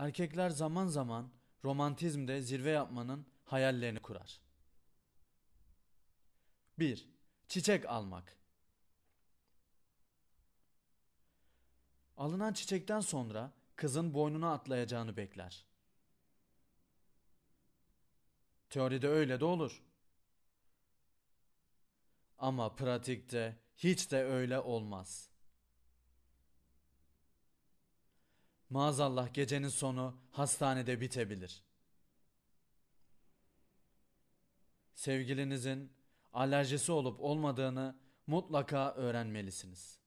Erkekler zaman zaman romantizmde zirve yapmanın hayallerini kurar. 1. Çiçek almak. Alınan çiçekten sonra kızın boynuna atlayacağını bekler. Teoride öyle de olur. Ama pratikte hiç de öyle olmaz. Maazallah gecenin sonu hastanede bitebilir. Sevgilinizin alerjisi olup olmadığını mutlaka öğrenmelisiniz.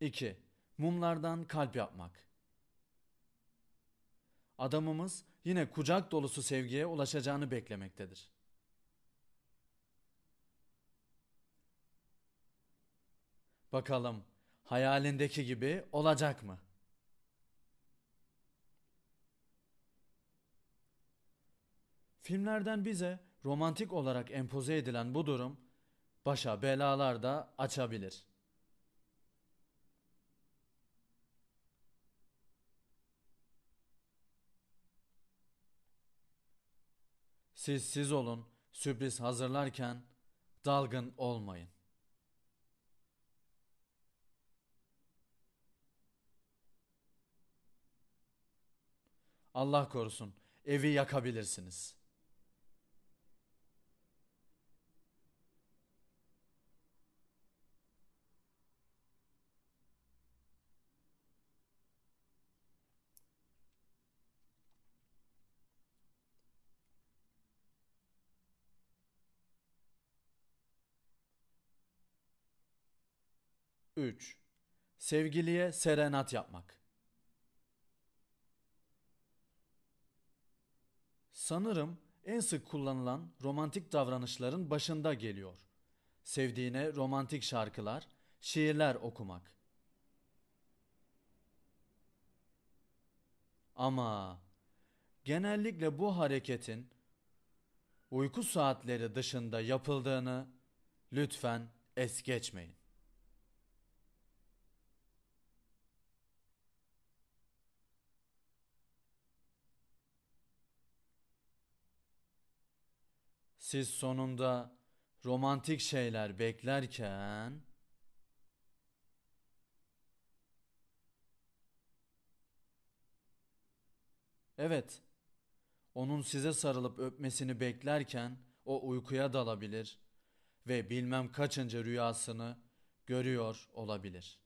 İki, Mumlardan kalp yapmak. Adamımız yine kucak dolusu sevgiye ulaşacağını beklemektedir. Bakalım hayalindeki gibi olacak mı? Filmlerden bize romantik olarak empoze edilen bu durum başa belalar da açabilir. Siz siz olun, sürpriz hazırlarken dalgın olmayın. Allah korusun, evi yakabilirsiniz. Üç, Sevgiliye serenat yapmak. Sanırım en sık kullanılan romantik davranışların başında geliyor. Sevdiğine romantik şarkılar, şiirler okumak. Ama genellikle bu hareketin uyku saatleri dışında yapıldığını lütfen es geçmeyin. Siz sonunda romantik şeyler beklerken Evet. Onun size sarılıp öpmesini beklerken o uykuya dalabilir ve bilmem kaçıncı rüyasını görüyor olabilir.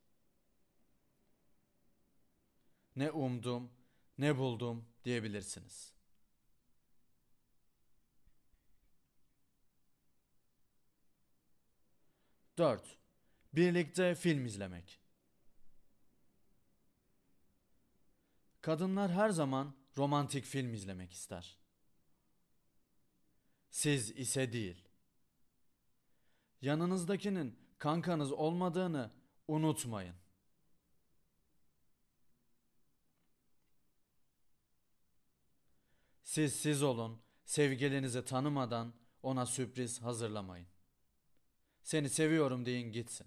Ne umdum, ne buldum diyebilirsiniz. 4. Birlikte film izlemek. Kadınlar her zaman romantik film izlemek ister. Siz ise değil. Yanınızdakinin kankanız olmadığını unutmayın. Siz siz olun, sevgilinizi tanımadan ona sürpriz hazırlamayın. Seni seviyorum deyin gitsin.